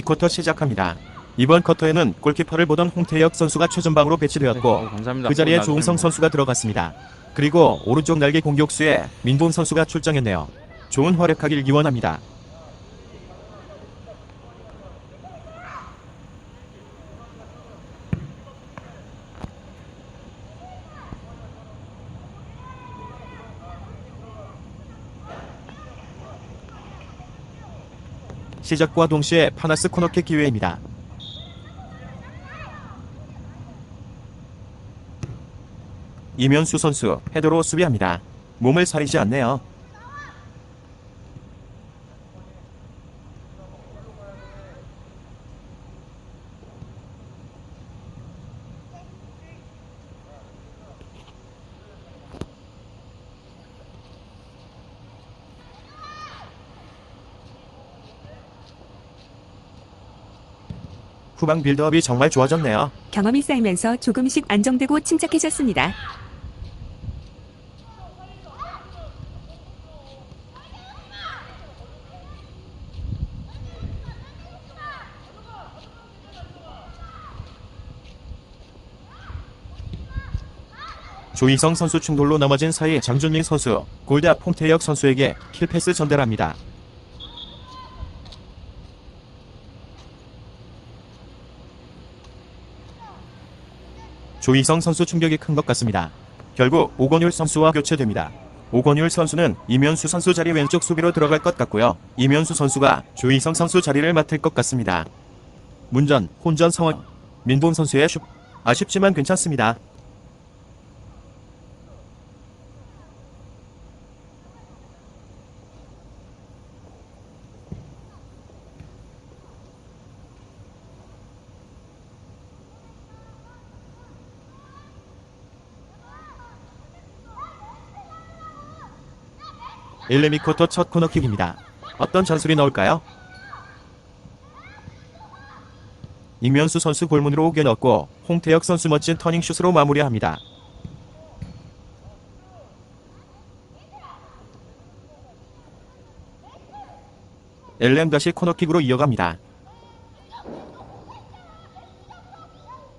1쿼터 시작합니다. 이번 쿼터에는 골키퍼를 보던 홍태혁 선수가 최전방으로 배치되었고 어, 감사합니다. 그 자리에 조은성 선수가 들어갔습니다. 그리고 오른쪽 날개 공격수에 민봉 선수가 출장했네요. 좋은 활약하길 기원합니다. 시작과 동시에 파나스 코너킥 기회입니다. 이면수 선수 헤더로 수비합니다. 몸을 사리지 않네요. 후방 빌드업이 정말 좋아졌네요. 경험이 쌓이면서 조금씩 안정되고 침착해졌습니다. 조희성 선수 충돌로 넘어진 사이 장준민 선수 골드앞 홍태혁 선수에게 킬패스 전달합니다. 조희성 선수 충격이 큰 것 같습니다. 결국 오건율 선수와 교체됩니다. 오건율 선수는 이면수 선수 자리 왼쪽 수비로 들어갈 것 같고요. 이면수 선수가 조희성 선수 자리를 맡을 것 같습니다. 문전, 혼전 상황. 민봉 선수의 슛. 아쉽지만 괜찮습니다. 일레미코터 첫 코너킥입니다. 어떤 전술이 나올까요? 임현수 선수 골문으로 오게 넣고 홍태혁 선수 멋진 터닝슛으로 마무리합니다. 엘렘 다시 코너킥으로 이어갑니다.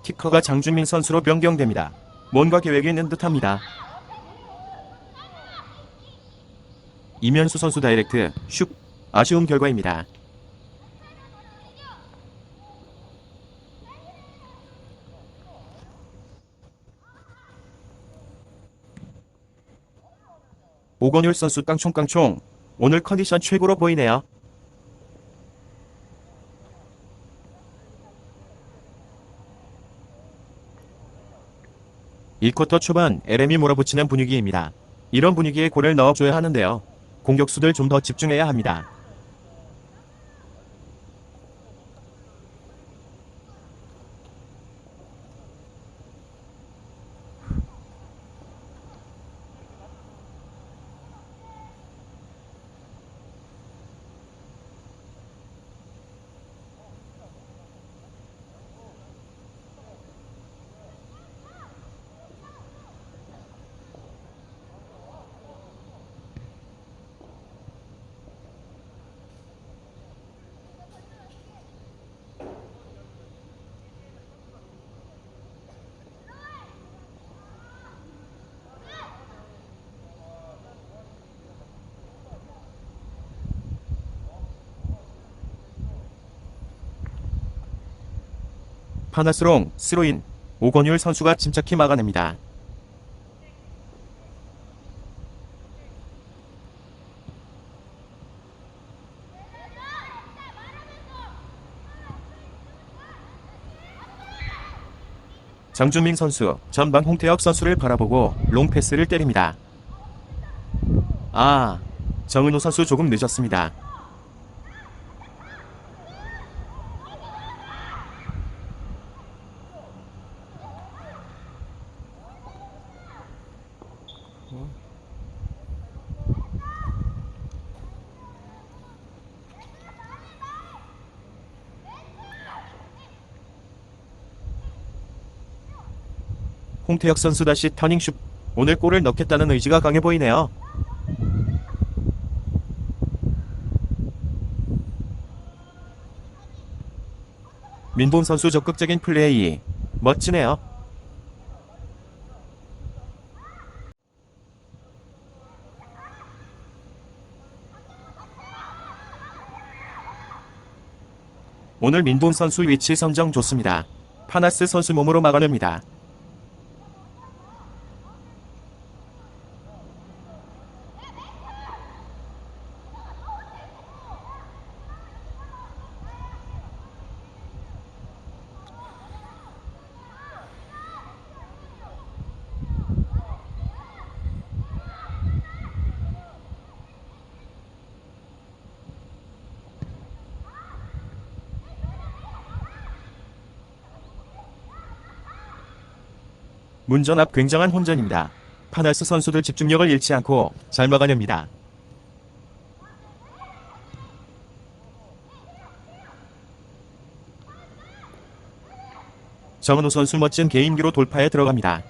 키커가 장준민 선수로 변경됩니다. 뭔가 계획이 있는 듯합니다. 이면수 선수 다이렉트 슉 아쉬운 결과입니다. 오건율 선수 깡총깡총 오늘 컨디션 최고로 보이네요. 이쿼터 초반 LM이 몰아붙이는 분위기입니다. 이런 분위기에 골을 넣어줘야 하는데요. 공격수들 좀 더 집중해야 합니다. 파나스롱, 스로인, 오건율 선수가 침착히 막아냅니다. 장준민 선수, 전방 홍태혁 선수를 바라보고 롱패스를 때립니다. 아, 정은호 선수 조금 늦었습니다. 홍태혁 선수 다시 터닝슛. 오늘 골을 넣겠다는 의지가 강해 보이네요. 민봉 선수 적극적인 플레이. 멋지네요. 오늘 민봉 선수 위치 선정 좋습니다. 파나스 선수 몸으로 막아냅니다. 문전 앞 굉장한 혼전입니다. 파나스 선수들 집중력을 잃지 않고 잘 막아냅니다. 정은호 선수 멋진 개인기로 돌파에 들어갑니다.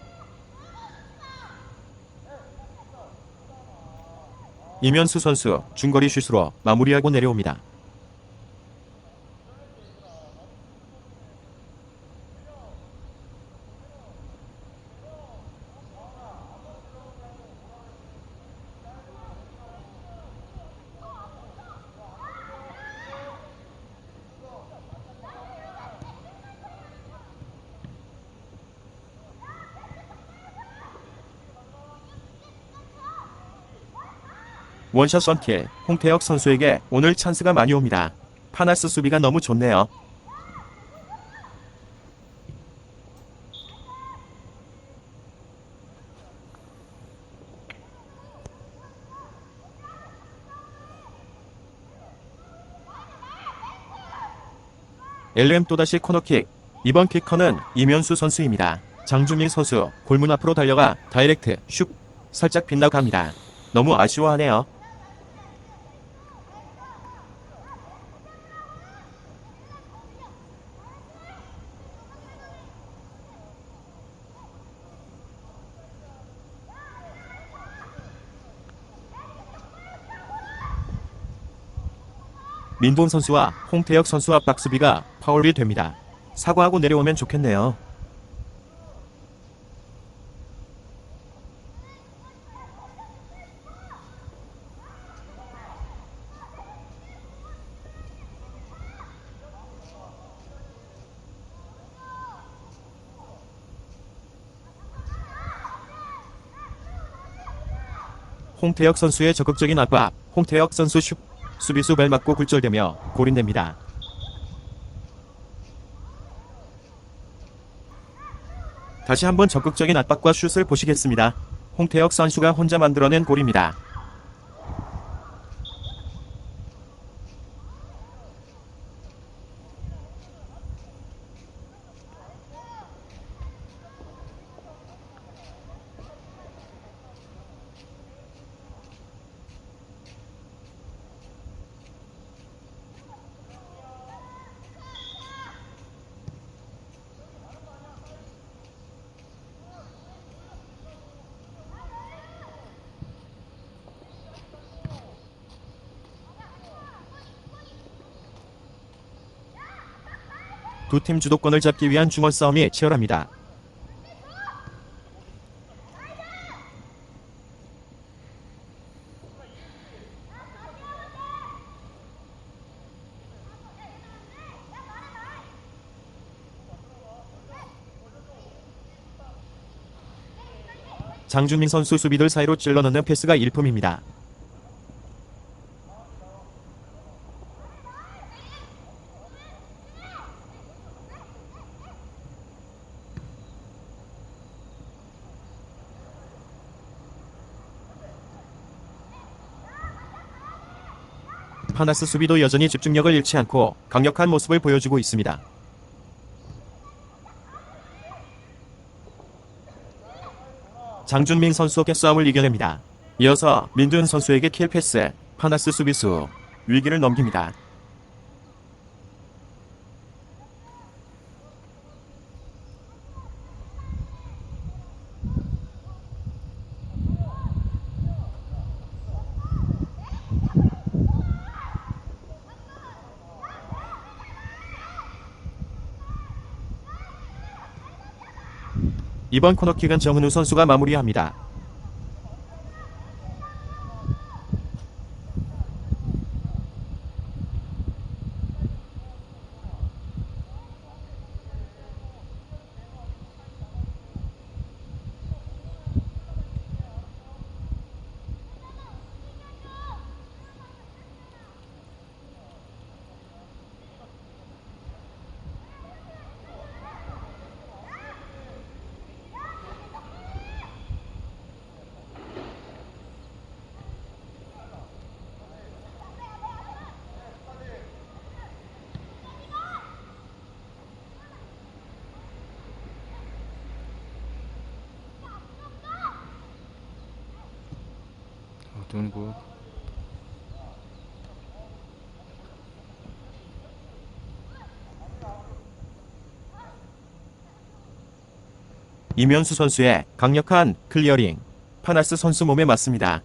이면수 선수 중거리 슛으로 마무리하고 내려옵니다. 원샷 선킬 홍태혁 선수에게 오늘 찬스가 많이 옵니다. 파나스 수비가 너무 좋네요. LM 또다시 코너킥. 이번 키커는 이면수 선수입니다. 장주민 선수 골문 앞으로 달려가 다이렉트 슉 살짝 빗나갑니다. 너무 아쉬워하네요. 민본 선수와 홍태혁 선수 압박 수비가 파울이 됩니다. 사과하고 내려오면 좋겠네요. 홍태혁 선수의 적극적인 압박, 홍태혁 선수 슛, 수비수 발 맞고 굴절되며 골인됩니다. 다시 한번 적극적인 압박과 슛을 보시겠습니다. 홍태혁 선수가 혼자 만들어낸 골입니다. 두 팀 주도권을 잡기 위한 중원 싸움이 치열합니다. 장준민 선수 수비들 사이로 찔러넣는 패스가 일품입니다. 파나스 수비도 여전히 집중력을 잃지 않고 강력한 모습을 보여주고 있습니다. 장준민 선수의 싸움을 이겨냅니다. 이어서 민두현 선수에게 킬 패스, 파나스 수비수 위기를 넘깁니다. 이번 코너킥은 정은우 선수가 마무리합니다. Doing. 이면수 선수의 강력한 클리어링. 파나스 선수 몸에 맞습니다.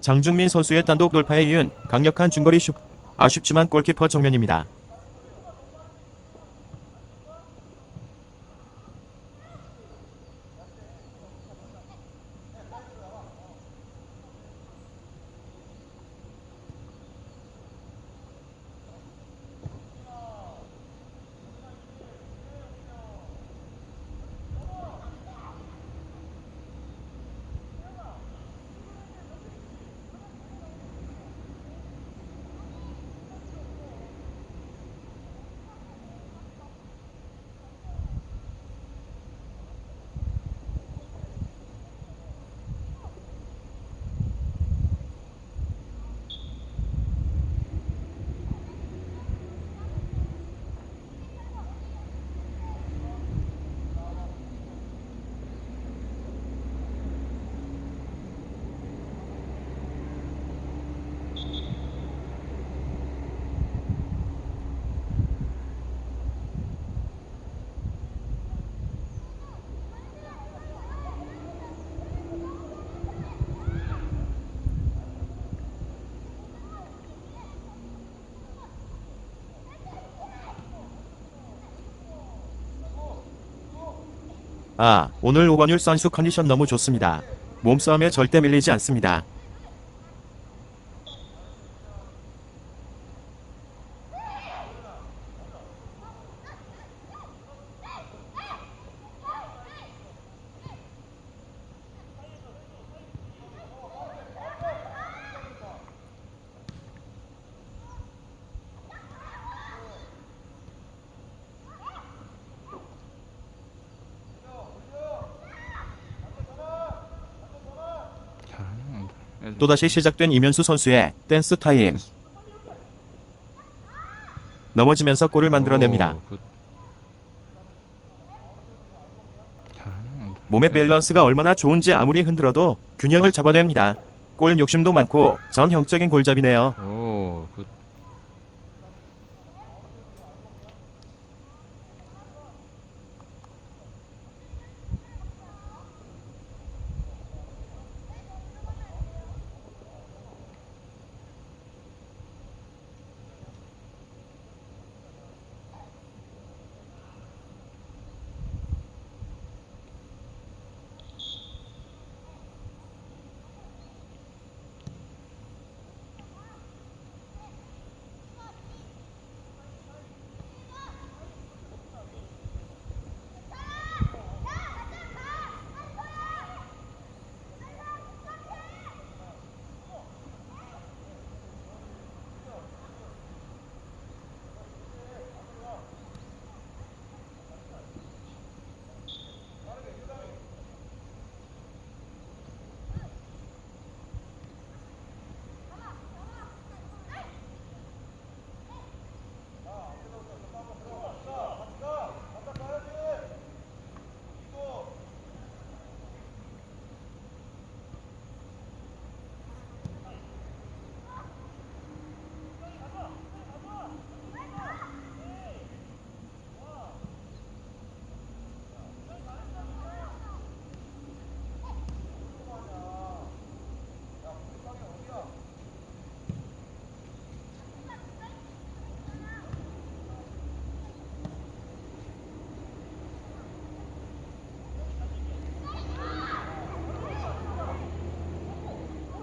장중민 선수의 단독 돌파에 이은 강력한 중거리 슛. 아쉽지만 골키퍼 정면입니다. 아, 오늘 오건율 선수 컨디션 너무 좋습니다. 몸싸움에 절대 밀리지 않습니다. 잘하는데. 애들. 또다시 시작된 이면수 선수의 댄스 타임. 넘어지면서 골을 만들어냅니다. 몸의 밸런스가 얼마나 좋은지 아무리 흔들어도 균형을 잡아냅니다. 골 욕심도 많고 전형적인 골잡이네요.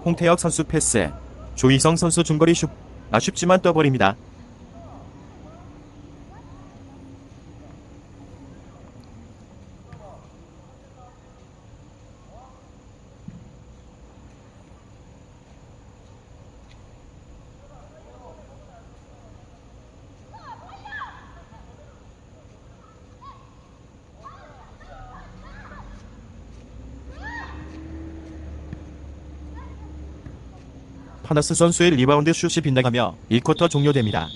홍태혁 선수 패스. 조희성 선수 중거리 슛. 아쉽지만 떠버립니다. 파나스 선수의 리바운드 슛이 빗나가며 1쿼터 종료됩니다.